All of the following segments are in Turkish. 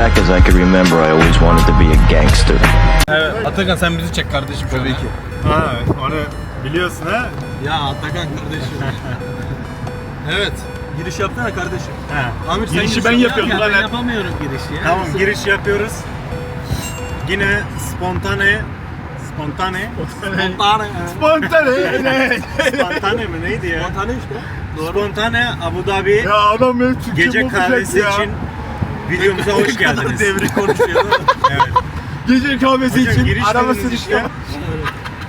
back as I can remember, I always wanted to be a gangster. Evet. Atakan sen bizi çek kardeşim. Tabii ki. Ha, onu biliyorsun ha? Ya Atakan kardeşim. evet. Giriş yapsana kardeşim. Ha. Amir Girişi giriş ben yap. yapıyorum Ya lan. Ben yapamıyorum girişi ya. Tamam giriş yapıyoruz. Yine spontane spontane Spontane. Spontane. spontane mi neydi ya? Spontane işte. Spontane Abu Dhabi ya adam benim gece kahvesi için videomuza hoş geldiniz. Devri konuşuyor. evet. Gece kahvesi Hocam için giriş arabası dediniz işte.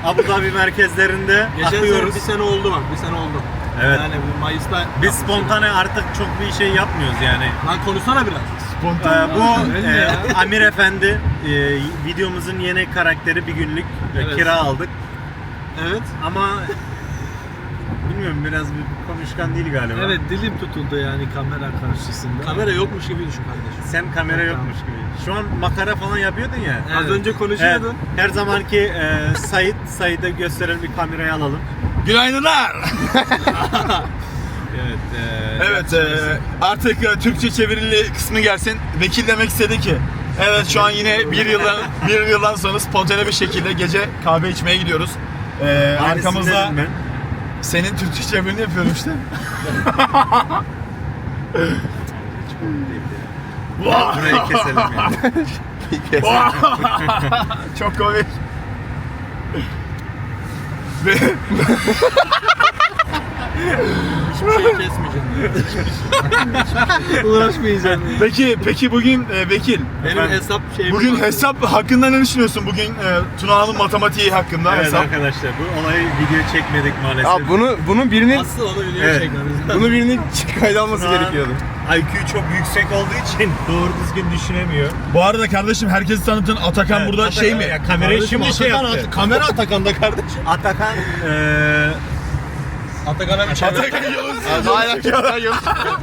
Abu Dhabi merkezlerinde Geçen sene akıyoruz. bir sene oldu bak. Bir sene oldu. Evet. Yani bu Mayıs'ta Biz spontane artık çok bir şey yapmıyoruz yani. Lan konuşsana biraz. Ee, bu öyle e, ya. Amir Efendi e, videomuzun yeni karakteri bir günlük e, Evet. kira aldık. Evet. Ama bilmiyorum biraz bir konuşkan değil galiba. Evet dilim tutuldu yani kamera karşısında. Kamera yokmuş gibi düşün kardeşim. Sen kamera yokmuş gibi. Şu an makara falan yapıyordun ya. Az Evet. önce Evet, konuşuyordun. her zamanki e, Sait, Sait'e gösteren bir kamerayı alalım. Günaydınlar. Evet. e, Evet e, artık e, Türkçe çevirili kısmı gelsin. Vekil demek istedi ki. Evet şu an yine bir yıldan bir yıldan sonra spontane bir şekilde gece kahve içmeye gidiyoruz. E, Aynısını arkamızda dedim ben. Senin Türkçe çevirini yapıyorum işte. Burayı keselim yani. Çok komik. Ve Hiçbir şey kesmeyeceğim. Uğraşmayacağım. peki peki bugün e, vekil Benim Efendim? hesap şeyim bugün var. hesap hakkında ne düşünüyorsun bugün e, Tuna'nın matematiği hakkında Evet hesap? arkadaşlar bu olayı video çekmedik maalesef. Ya bunu bunun birinin Asıl onu video Evet. çekmemiz lazım. bunu birinin kayda alması gerekiyordu. IQ çok yüksek olduğu için doğru düzgün düşünemiyor. Bu arada kardeşim herkesi tanıtın Atakan Evet, burada Atakan- şey mi? Ya kamerayı Kardeşim, şimdi şey Atakan yaptı. at- kamera Atakan'da kardeşim. Atakan eee Atakan'a bir çevir. Atakan Yavuz.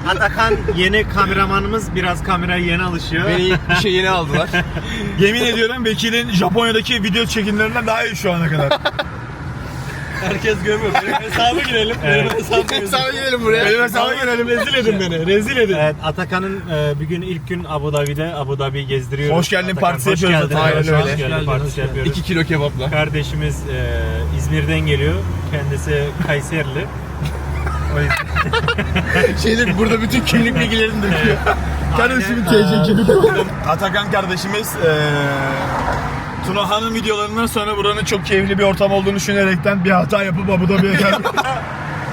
Atakan yeni kameramanımız biraz kameraya yeni alışıyor. Beni işe yeni aldılar. Yemin ediyorum Vekil'in Japonya'daki video çekimlerinden daha iyi şu ana kadar. Herkes görmüyor. Benim hesaba girelim. Benim hesabıma girelim. Hesaba gidelim buraya. Benim hesaba girelim. Rezil edin beni. Rezil edin. Evet, Atakan'ın eee, bir gün ilk gün Abu Dhabi'de Abu Dhabi'yi gezdiriyoruz. Hoş geldin Atakan, partisi hoş yapıyoruz geldin. Aynen geldin, öyle. Hoş geldin, partisi yapıyoruz. 2 kilo kebapla. Kardeşimiz eee, İzmir'den geliyor. Kendisi Kayserili. O yüzden Şeyde burada bütün kimlik bilgilerini döküyor. Kardeşimin TC kimlik Atakan kardeşimiz eee Tunaha'nın videolarından sonra buranın çok keyifli bir ortam olduğunu düşünerekten bir hata yapıp Abu Dhabi'ye geldi.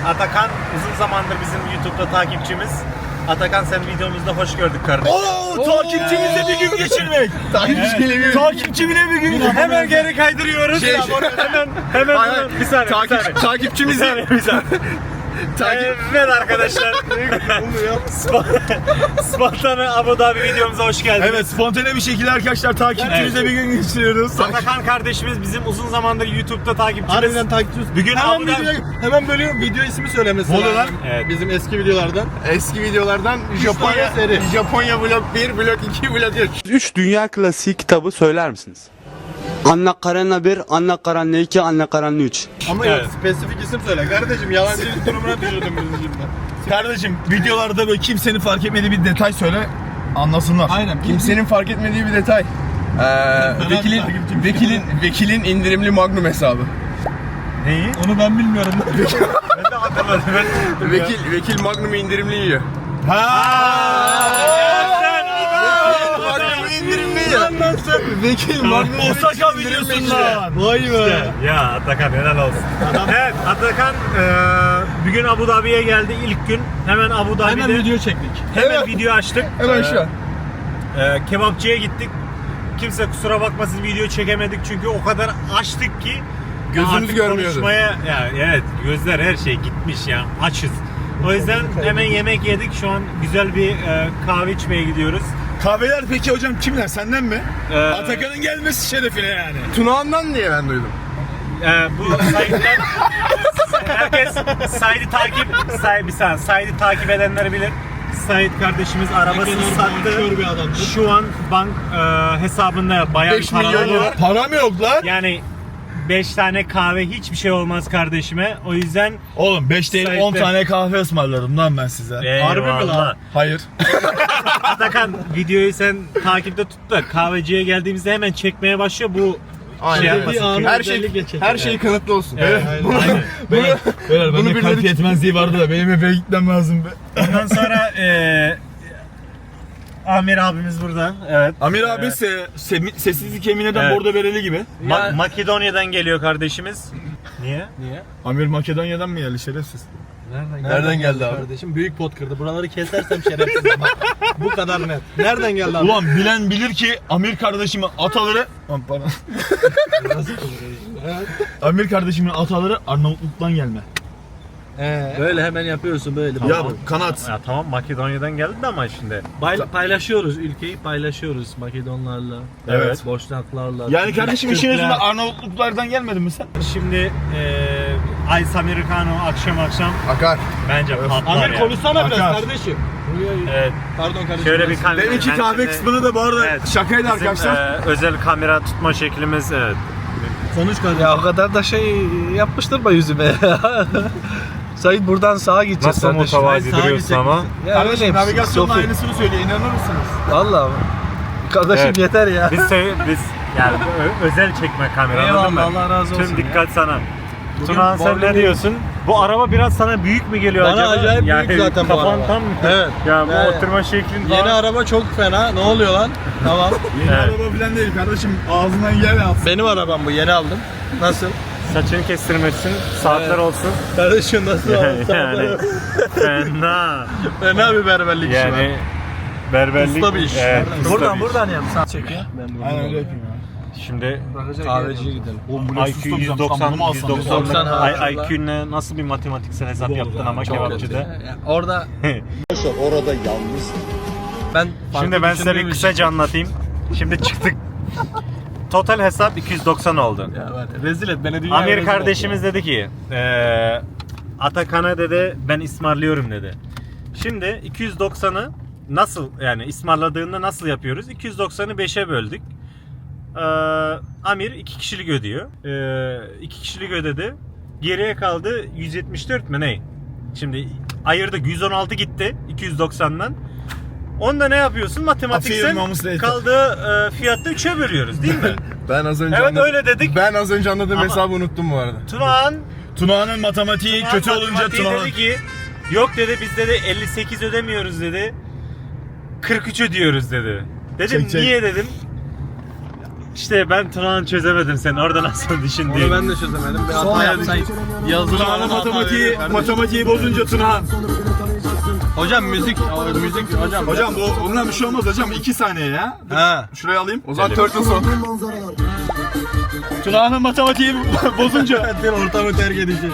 Atakan uzun zamandır bizim YouTube'da takipçimiz. Atakan sen videomuzda hoş gördük kardeşim. Oo, takipçimizle bir gün geçirmek. Takipçiyle bir Takipçimle bir gün Hemen geri kaydırıyoruz. Şey- hemen hemen Hayır, hemen bir saniye. bir saniye. takip, takipçimizi bir saniye. Takip Evet arkadaşlar. Sp- Spontane Abu Dhabi videomuza hoş geldiniz. Evet spontane bir şekilde arkadaşlar takipçimizle bir gün geçiriyoruz. Atakan kardeşimiz bizim uzun zamandır YouTube'da takipçimiz. Harbiden takipçiyiz. Bir gün hemen Abu Dhabi- video, hemen bölüyorum. Video ismi söylemesi lazım. Evet. Bizim eski videolardan. eski videolardan Japonya seri. Japonya vlog 1, vlog 2, vlog 3. 3 dünya klasiği kitabı söyler misiniz? Anna Karenina 1, Anna Karenina 2, Anna Karenina 3. Ama Evet. yok spesifik isim söyle. Kardeşim yalancı durumuna düşürdün bizi şimdi. Kardeşim videolarda böyle kimsenin fark etmediği bir detay söyle anlasınlar. Aynen. Kimsenin fark etmediği bir detay. Ee, vekilin, vekilin, vekilin indirimli Magnum hesabı. Neyi? Onu ben bilmiyorum. Ben de hatırladım. Ben... Vekil, vekil Magnum'u indirimli yiyor. Magnum indirimli yiyor. Vekil Magnum Osaka videosun lan. Vay be. Ya Atakan helal olsun. evet Atakan eee bir gün Abu Dhabi'ye geldi ilk gün. Hemen Abu Dhabi'de Hemen video çektik. hemen Evet. video açtık. Hemen şu an. Eee, kebapçıya gittik. Kimse kusura bakmasın video çekemedik çünkü o kadar açtık ki Gözümüz artık görmüyordu. Konuşmaya, ya evet gözler her şey gitmiş ya açız. O yüzden hemen yemek yedik. Şu an güzel bir eee, kahve içmeye gidiyoruz. Kahveler peki hocam kimler senden mi? Eee, Atakan'ın gelmesi şerefine yani. Tunağan'dan diye ben duydum. Ee, bu Said'den herkes Said'i takip Said bir saniye Said'i takip edenler bilir. Said kardeşimiz arabasını sattı. Şu an bank e, hesabında bayağı bir 5 paralar milyon var. lira. Para mı yok lan? Yani 5 tane kahve hiçbir şey olmaz kardeşime. O yüzden Oğlum 5 değil 10 Sait'te. tane kahve ısmarladım lan ben size. Harbi mi lan? Hayır. Atakan videoyu sen takipte tut da kahveciye geldiğimizde hemen çekmeye başlıyor bu şey yapmasın. Bir anı Her şey özellikle çekin. her şey kanıtlı olsun. Aynen. Beyler Bunu bende kalp bilmedik. yetmezliği vardı da benim eve gitmem lazım be. Ondan sonra eee Amir abimiz burada. Evet. Amir abi se, se- sessizlik yemin eden Evet. bordo bereli gibi. Ma- Makedonya'dan geliyor kardeşimiz. Niye? Amir Makedonya'dan mı geldi şerefsiz? Nereden geldi abi? Kardeşim büyük pot kırdı. Buraları kesersem şerefsiz. Bak, Bu kadar net. Nereden geldi abi? Ulan bilen bilir ki Amir kardeşimin ataları... Lan pardon. Amir kardeşimin ataları Arnavutluk'tan gelme. Böyle hemen yapıyorsun böyle. Ya kanat. Ya tamam Makedonya'dan geldi de ama şimdi. Bay- paylaşıyoruz ülkeyi paylaşıyoruz Makedonlarla. Evet. Boşnaklarla. Yani kardeşim işin Türkler. özünde Arnavutluklardan gelmedin mi sen? Şimdi eee Ice Americano akşam akşam Akar. bence patlar Amir ya. konuşsana biraz Akar. kardeşim. Evet. Pardon kardeşim. Şöyle bir kamera. Deminki ben kahve şimdi- kısmını da bu arada Evet. şakaydı Bizim, arkadaşlar. eee, özel kamera tutma şeklimiz evet. Konuş kardeşim. Ya o kadar da şey yapmıştırma yüzüme. Sait buradan sağa gideceğiz Nasıl kardeşim. mutabazi sağa duruyorsun gidecek ama. Ya Kardeşim Sofi. aynısını söylüyor inanır mısınız? Vallahi. Kardeşim Evet. yeter ya. Biz se- biz yani ö- özel çekme kamera anladın mı? Eyvallah Allah razı olsun. Tüm ya. dikkat sana. Tunan sen ne diyorsun? Bu araba biraz sana büyük mü geliyor Bana acaba? acayip büyük zaten bu kafan araba. tam mı? Evet. Ya bu Yani oturma şeklin Yeni falan. araba çok fena. Ne oluyor lan? Tamam. Yeni Evet. araba falan değil kardeşim ağzından yer alsın. Benim arabam bu. Yeni aldım. Nasıl? Saçını kestirmesin, saatler olsun. Kardeşim nasıl? yani fena. Fena bir berberlik işi var. Yani berberlik. Usta bir iş. Evet, usta Buradan bir iş. buradan yap. Sağ çek ya. Aynen öyle yapayım ya. Şimdi Kahveciye gidelim. IQ 190, 190, 190 ha. I- IQ'ne nasıl bir matematiksel hesap yaptın ama kebapçıda. Orada ben Şimdi ben size bir kısaca anlatayım. Şimdi çıktık. Total hesap 290 oldu. rezil et beni dünya Amir kardeşimiz dedi ki eee Atakan'a dedi ben ısmarlıyorum dedi. Şimdi 290'ı nasıl yani ısmarladığında nasıl yapıyoruz? 290'ı 5'e böldük. Eee, Amir 2 kişilik ödüyor. 2 kişilik ödedi. Geriye kaldı 174 mi ne? Şimdi ayırdık 116 gitti 290'dan. Onda ne yapıyorsun? Matematiksel Later. kaldığı eee, fiyatta 3'e bölüyoruz değil mi? Ben az önce evet anladım. öyle dedik. Ben az önce anladığım Ama- hesabı unuttum bu arada. Tunağan Tuna'nın matematiği kötü olunca matematiği Tuna. dedi ki yok dedi biz dedi 58 ödemiyoruz dedi. 43 ödüyoruz dedi. Dedim Çek, çek. niye dedim. İşte ben Tunağan çözemedim sen orada nasıl düşün diye. Onu ben de çözemedim. Bir hata yapsaydım. Yazılı Tuna'nın matematiği, matematiği bozunca Tuna. Hocam müzik, müzik hocam. Hocam bu bundan bir şey olmaz hocam 2 saniye ya. Ha. Şuraya alayım. O zaman Turtle son. Tuna'nın matematiği bozunca. Ben ortamı terk edeceğim.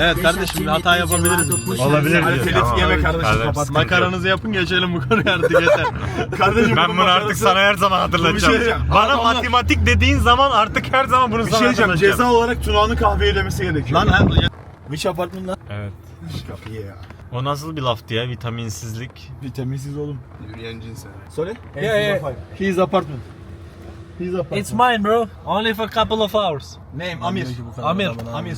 Evet kardeşim bir hata yapabiliriz. Olabilir Hadi diyor. telif yeme kardeşim Kardeşim, kapat. Makaranızı yapın geçelim bu konuyu artık yeter. Kardeşim Ben bunu artık sana her zaman hatırlatacağım. Bir şey diyeceğim. Bana Ama- matematik dediğin zaman artık her zaman bunu Bir sana şey diyeceğim. hatırlatacağım. Ceza olarak Tuna'nın kahve ödemesi gerekiyor. Lan ha, Which apartment lan? Evet. Ya. O nasıl bir laftı ya vitaminsizlik. Vitaminsiz oğlum. Yürüyen cins Sorry? Yeah, yeah. His apartment. His apartment. It's mine bro. Only for a couple of hours. Name Amir. Amir. Amir.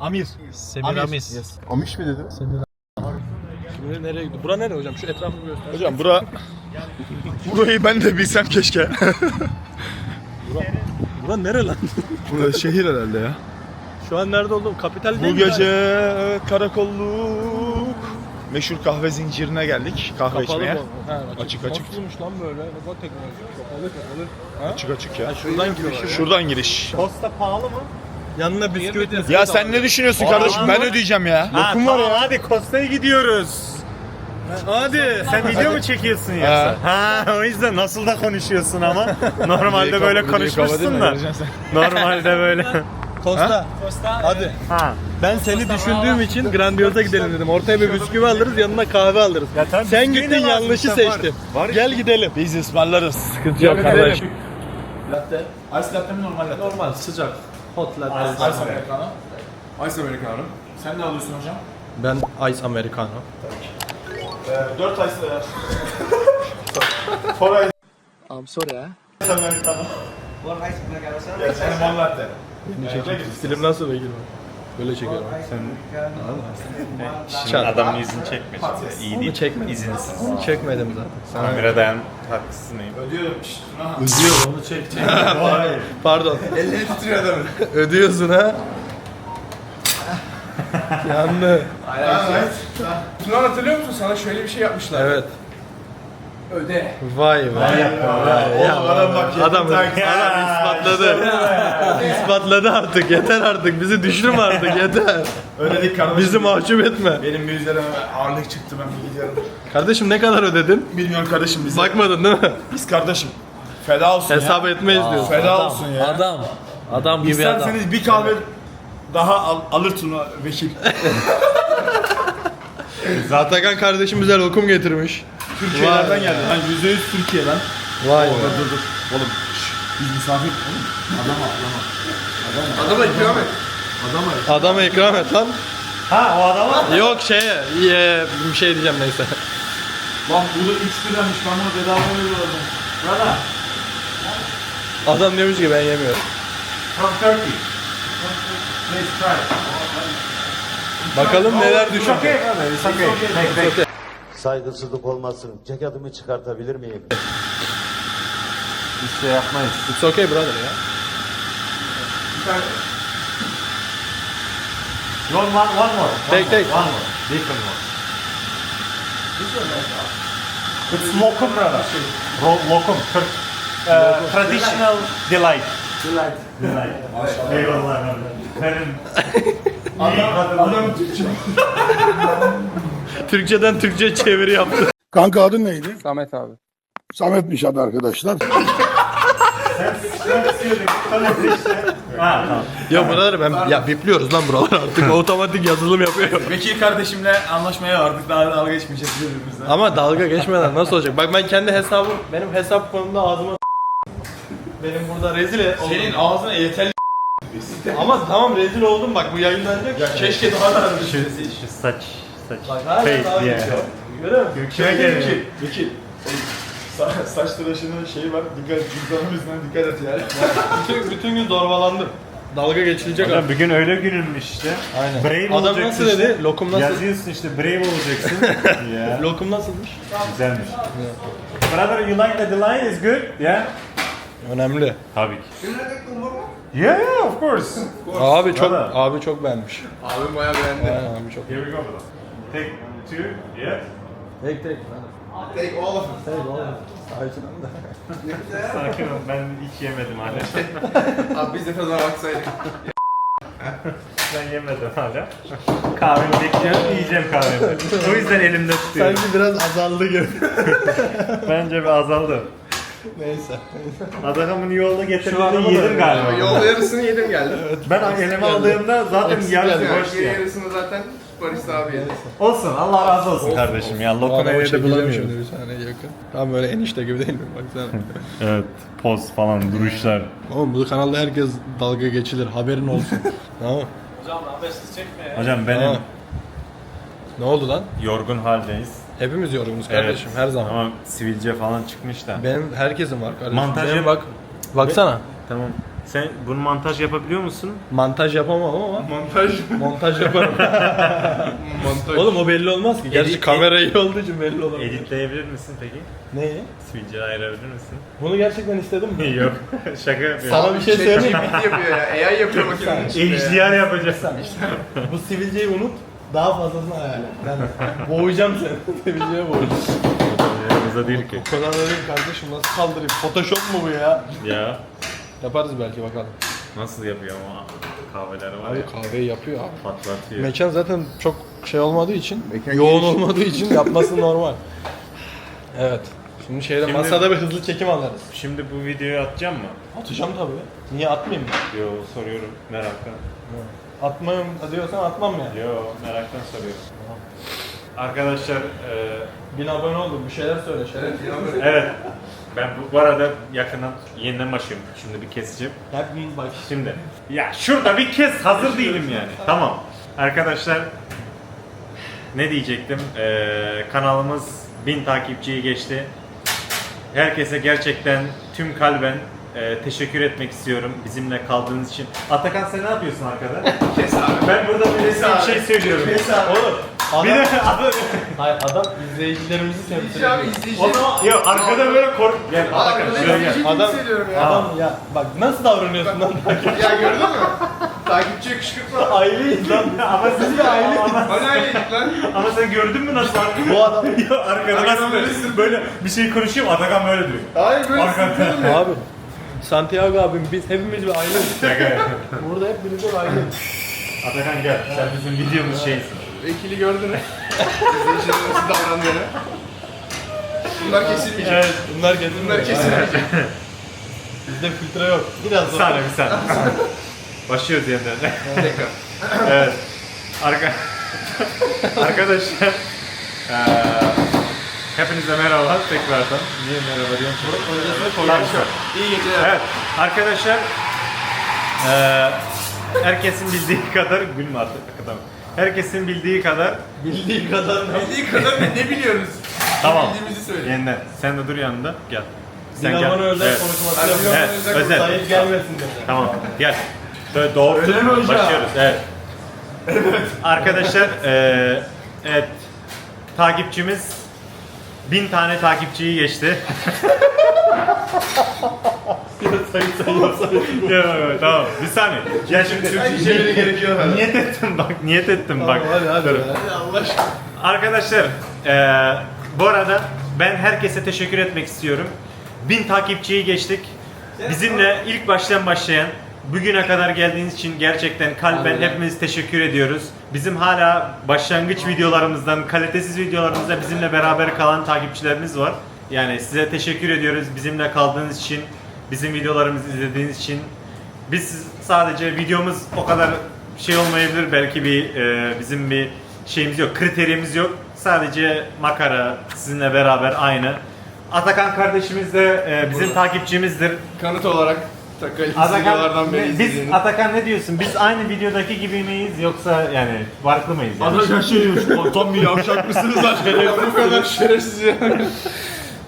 Amir. Semiramis. Yes. Amiş mi dedin? Şimdi nereye gidiyor? Bura nere hocam? Şu etrafı göster. Hocam bura... Burayı ben de bilsem keşke. Bura nere lan? Burası şehir herhalde ya. Şu an nerede oldum? Kapital Bu değil mi? gece karakolluk meşhur kahve zincirine geldik kahve Kapalı içmeye. mı? Ha, Açık, açık. Nasılmış lan böyle? Ne kadar teknoloji. Kapalı kapalı. Açık açık ya. Şuradan giriş. Şuradan giriş. Posta pahalı mı? Yanına bisküvit Ya sen ne düşünüyorsun kardeşim? Ben ödeyeceğim ya. Ha, tamam hadi Kosta'ya gidiyoruz. Hadi. Sen video mu çekiyorsun yoksa? Ha. o yüzden nasıl da konuşuyorsun ama. Normalde böyle konuşmuşsun da. Normalde böyle. Costa. Hadi. ha. Ben seni düşündüğüm için Grandioz'a gidelim dedim. Ortaya bir bisküvi alırız, yanına kahve alırız. Ya tamam, Sen bisküvi gittin yanlışı işte, var. seçtin. Var Gel gidelim. Biz ısmarlarız. Sıkıntı yok kardeşim. Latte. Ice latte mi normal latte? Normal sıcak. Hot latte. Ice americano. Ice Americano. Sen ne alıyorsun hocam? Ben Ice Americano. Ee, 4 ice. For ice. I'm sorry ha. Ice americano. Gel senin mol latte. Stilim nasıl Bekir? Böyle çekiyorum. Şimdi adamın yüzünü çekme şimdi. İyi değil. çekme. İzinsiz. Çekmedim zaten. Kamera dayan haklısın mıyım? Ödüyorum. Şşt. Ödüyor onu çek çek. Pardon. Elleri titriyor adamın. Ödüyorsun ha. Yandı. Tuna hatırlıyor musun? Sana şöyle bir şey yapmışlar. Evet. Öde. Vay vay. Oğlum adam bak Adam, adam ispatladı. ispatladı artık. Yeter artık. Bizi düşürme artık. Yeter. Ödedik kardeşim. Bizi mahcup etme. Benim bir üzerime ağırlık çıktı ben bir gidiyorum. Kardeşim ne kadar ödedin? Bilmiyorum kardeşim biz. Bakmadın değil mi? Biz kardeşim. Feda olsun Hesap ya. etmeyiz diyorsun. Feda olsun ya. Adam. Adam gibi adam. İsterseniz bir kahve daha al, alır Tuna Vekil. Atakan kardeşim bize lokum getirmiş. Türkiye'lerden geldi. Lan yüzde yüz Türkiye'den. Vay be. Dur dur. Oğlum şş, biz misafir. Oğlum adama adama. Adama ikram et. Adama ikram et lan. Ha o adama Yok şeye, ye, bir şey diyeceğim neyse. Lan bunu X liramış ben bunu bedava veriyorum. Brother Adam demiş ki ben yemiyorum. from Turkey. Please try. Bakalım neler It's düşünecek. okay. It's okay. Take, take. Saygısızlık olmasın. Ceketimi çıkartabilir miyim? Bir şey yapmayız. It's okay brother ya. One, one, one more. Take, take. One more. Different one. It's lokum brother. Ro- lokum. Türk. Uh, traditional delight. Delight. Delight. Eyvallah. Benim Adam, adam Türkçe. Türkçeden Türkçe çeviri yaptı. Kanka adın neydi? Samet abi. Samet'miş adı arkadaşlar. Ya brother ben ya bipliyoruz lan buralar artık otomatik yazılım yapıyor. Vekil kardeşimle anlaşmaya vardık. Daha dalga geçmeyeceğiz birbirimizle. Ama dalga geçmeden nasıl olacak? Bak ben kendi hesabım, benim hesap konumda ağzıma benim burada rezil e- oldum. Senin ağzına yeterli Ama tamam rezil oldum bak bu yayınlanacak. ya keşke daha da Şu, şu saç saç. Bak hala Face dalga diye. geçiyor. Görüyor musun? Gökçe'ye geliyor. Vekil, vekil. Sa- saç tıraşının şeyi var. Dikkat, cüzdanın yüzünden dikkat et yani. bütün, bütün gün zorbalandım. Dalga geçilecek artık. bugün öyle gününmüş işte. Aynen. Brave Adam olacaksın nasıl işte. dedi? Lokum nasıl? Yazıyorsun işte brave olacaksın. ya. Lokum nasılmış? Güzelmiş. Brother you like the line is good? Yeah. Önemli. Tabii ki. Yeah, yeah, of course. Abi çok Valla. abi çok beğenmiş. Abim bayağı beğendi. Aynen abi çok. Here we go brother. Take two. Yeah. Tek tek. Take all of it. Tek oğlum. Sakin ol ben hiç yemedim hala. Abi biz de tadına baksaydık. ben yemedim hala. Kahvemi bekliyorum yiyeceğim kahvemi. o yüzden elimde tutuyorum. Sanki biraz azaldı gibi. Bence bir azaldı. Neyse. Adamın yolda da yedim galiba. Yolda yarısını yedim geldim. Ben elime aldığımda zaten yarısı boştu yarısını zaten Barış abi yedi. Olsun Allah razı olsun kardeşim ya. Lokma evde bulamıyorum. şimdi bir saniye yakın. Tam böyle enişte gibi değil mi? Baksana. Evet poz falan duruşlar. Oğlum bu kanalda herkes dalga geçilir. Haberin olsun. tamam. Hocam benim Tamam. Ne oldu lan? yorgun haldeyiz. Hepimiz yorgunuz kardeşim her zaman. Ama sivilce falan çıkmış da. Benim herkesin var kardeşim. Montaj Benim yap- bak. Baksana. Tamam. Sen bunu montaj yapabiliyor musun? Montaj yapamam ama Montaj. montaj yaparım. Montaj. Oğlum o belli olmaz ki. Gerçi Edit- kamera iyi olduğu için belli olur. Editleyebilir misin peki? Neyi? Sivilceyi ayırabilir misin? Bunu gerçekten istedim mi? Yok. Şaka yapıyorum. Sana bir şey söyleyeyim mi? GPT yapıyor ya. AI yapıyor makinenin içinde. HDR yapacağız. Bu sivilceyi unut. Daha fazlasını hayal et. Yani boğacağım seni. Sivilceye boğacağım. Yanımızda değil ki. O kadar da değil kardeşim nasıl kaldırayım? Photoshop mu bu ya? Ya. Yaparız belki bakalım. Nasıl yapıyor ama kahveleri var Abi ya. kahveyi yapıyor abi. Patlatıyor. Mekan zaten çok şey olmadığı için, Mekan yoğun geniş. olmadığı için yapması normal. Evet. Şimdi şeyde Şimdi- masada bir hızlı çekim alırız. Şimdi bu videoyu atacağım mı? Atacağım tabii. Niye atmayayım? Yo soruyorum meraktan. Atmayayım diyorsan atmam yani. Yo meraktan soruyorum. Arkadaşlar e, Bin abone oldum. Bir şeyler söyle. Şeyler. evet ben bu, bu arada yakından yeniden başlıyorum. Şimdi bir keseceğim. Hep bak. Şimdi ya şurada bir kes hazır değilim yani. Tamam. Arkadaşlar ne diyecektim? Ee, kanalımız 1000 takipçiyi geçti. Herkese gerçekten tüm kalben e, teşekkür etmek istiyorum bizimle kaldığınız için. Atakan sen ne yapıyorsun arkada? Kes abi. Ben burada böylesine bir şey söylüyorum. Oğlum. Adam, Bir de adam, hayır, adam izleyicilerimizi temsil ediyor. o zaman yok arkada böyle kork. Gel Atakan şuraya gel. Adam, adam ya bak nasıl davranıyorsun lan? Ya gördün mü? Takipçiye kışkırtma. Aileyiz lan. Ama siz de aile. Ama, Hani aileydik lan? ama sen gördün mü nasıl? Bu adam Yok arkada nasıl böyle, böyle bir şey konuşuyor Atakan böyle diyor. Hayır böyle Arkada. abi. Santiago abim biz hepimiz bir aileyiz. Burada hep birlikte bir aileyiz. Atakan gel. Sen bizim videomuz şeysin. Vekili gördün. İzleyicilerin nasıl davrandığını. Bunlar kesilmeyecek. Evet bunlar kesin. Bunlar kesilmeyecek. Bizde filtre yok. Biraz Bir zor. saniye bir saniye. Başlıyoruz yeniden. Tekrar. evet. Arka... Arkadaşlar. eee hepinize merhaba tekrardan. Niye merhaba diyorum? Konuşuyor. İyi geceler. Evet. Arkadaşlar. eee herkesin bildiği kadar gülme artık adam. Herkesin bildiği kadar Bildiği kadar ne? Bildiği kadar ne biliyoruz? tamam. Bildiğimizi söyle. Yeniden. Sen de dur yanında. Gel. Sen Dinamo'nun özel Evet. konuşması yapıyor. Evet, özel özel. Sayıp gelmesin dedi. Tamam. Gel. Böyle doğrultup Öyle mi hocam? başlıyoruz. Evet. Arkadaşlar eee evet takipçimiz bin tane takipçiyi geçti. Sayı sayı sayı. Evet, evet, tamam. Bir saniye. Ya şimdi Hangi şeyleri gerekiyor? niyet ettim bak, niyet ettim bak. Hadi hadi. Dur. Allah. Arkadaşlar, eee, bu arada ben herkese teşekkür etmek istiyorum. Bin takipçiyi geçtik. Bizimle ilk baştan başlayan, bugüne kadar geldiğiniz için gerçekten kalben hepimiz teşekkür ediyoruz. Bizim hala başlangıç videolarımızdan, kalitesiz videolarımızda bizimle beraber kalan takipçilerimiz var. Yani size teşekkür ediyoruz bizimle kaldığınız için, bizim videolarımızı izlediğiniz için. Biz sadece videomuz o kadar şey olmayabilir belki bir e, bizim bir şeyimiz yok, kriterimiz yok. Sadece makara sizinle beraber aynı. Atakan kardeşimiz de e, bizim takipçimizdir. Kanıt olarak Atakan, beri biz izlediğini. Atakan ne diyorsun? Biz aynı videodaki gibi miyiz yoksa yani farklı mıyız? Yani? Atakan şey diyor. Tam bir yavşak mısınız lan? Bu kadar şerefsiz yani.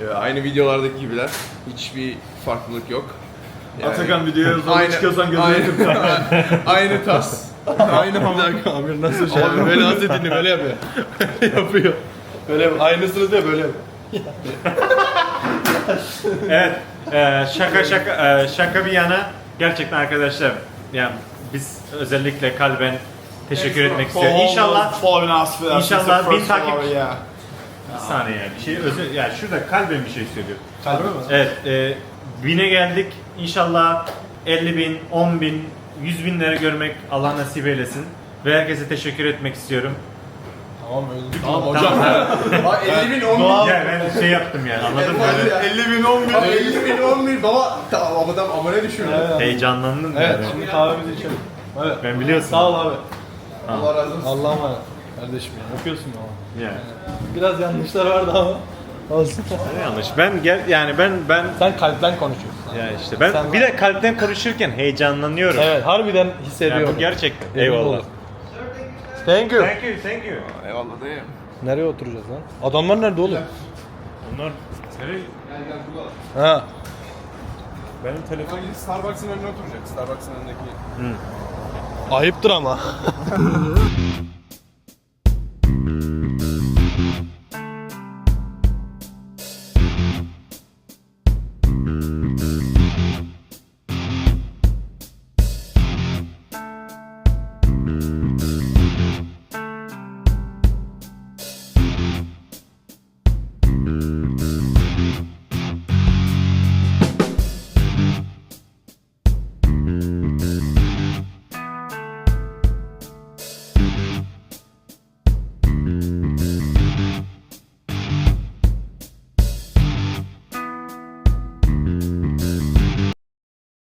Ya, Aynı videolardaki gibiler. Hiçbir farklılık yok. Yani- Atakan videoya zorla çıkıyorsan gözünü aynı, aynı tas. Aynı hamam. Amir nasıl şey yapıyor? Böyle nasıl dinliyor? Böyle yapıyor. yapıyor. Böyle yapıyor. Aynısını diyor böyle yapıyor. evet. e, şaka şaka e, şaka bir yana gerçekten arkadaşlar yani biz özellikle kalben teşekkür etmek istiyorum. İnşallah İnşallah bin takip- bir saniye yani. Bir şey özür yani şurada kalben bir şey söylüyor. Kalbi mi? Evet, e, bine geldik. İnşallah 50 bin, 10 bin, 100 binleri görmek Allah nasip eylesin. Ve herkese teşekkür etmek istiyorum. Tamam öldük. Tamam hocam. Bak 50 bin 10 bin. Ya ben şey yaptım yani anladın mı? Böyle 50 bin 10 bin. Bak 50 bin 10 bin. Baba tamam adam abone düşürdü. Evet. heyecanlandım Evet yani. şimdi kahvemizi içelim. Evet. Ben biliyorsun. Sağ ol abi. Allah razı olsun. Allah'a emanet. Kardeşim ya. Okuyorsun ama. Yani. Biraz yanlışlar vardı ama. Olsun. Yanlış. Ben gel yani ben ben Sen kalpten konuşuyorsun. ya işte ben Sen- bir de kalpten konuşurken heyecanlanıyorum. Evet harbiden Yani hissediyorum. bu gerçekten. Emin Eyvallah. Thank you. Thank you, thank you. Eyvallah dayı. Nereye oturacağız lan? Adamlar nerede oğlum? Onlar Nereye? Ha. Benim telefon Starbucks'ın önüne oturacak. Starbucks'ın önündeki. Ayıptır ama.